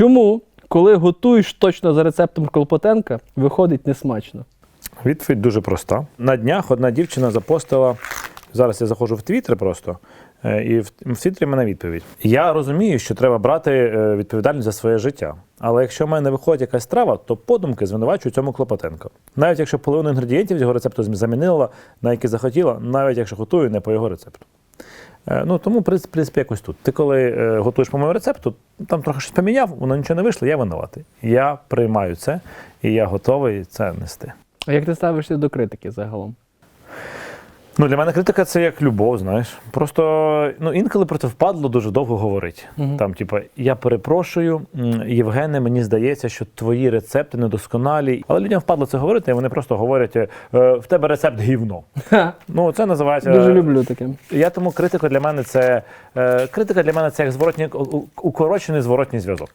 Чому, коли готуєш точно за рецептом Клопотенка, виходить несмачно? Відповідь дуже проста. На днях одна дівчина запостила. Зараз я заходжу в Твіттер просто, е, і в, Твіттері мене відповідь. Я розумію, що треба брати е, відповідальність за своє життя. Але якщо в мене виходить якась страва, то подумки звинувачую цьому Клопотенко. Навіть якщо половину інгредієнтів з його рецепту замінила, на які захотіла, навіть якщо готую не по його рецепту. Е, Ну тому, в принципі, якось тут. Ти коли е, готуєш по моєму рецепту, там трохи щось поміняв, воно нічого не вийшло, я винуватий. Я приймаю це і я готовий це нести. А як ти ставишся до критики загалом? Ну, для мене критика це як любов, знаєш. Просто ну, інколи про це впадло дуже довго говорить. Мгм. Там, типу, я перепрошую, Євгене, мені здається, що твої рецепти недосконалі. Але людям впадло це говорити, і вони просто говорять: е, в тебе рецепт гівно. Ха, Ну, це називається. Дуже люблю таке. Я тому критика для мене це е, критика для мене це як зворотній укорочений зворотній зв'язок.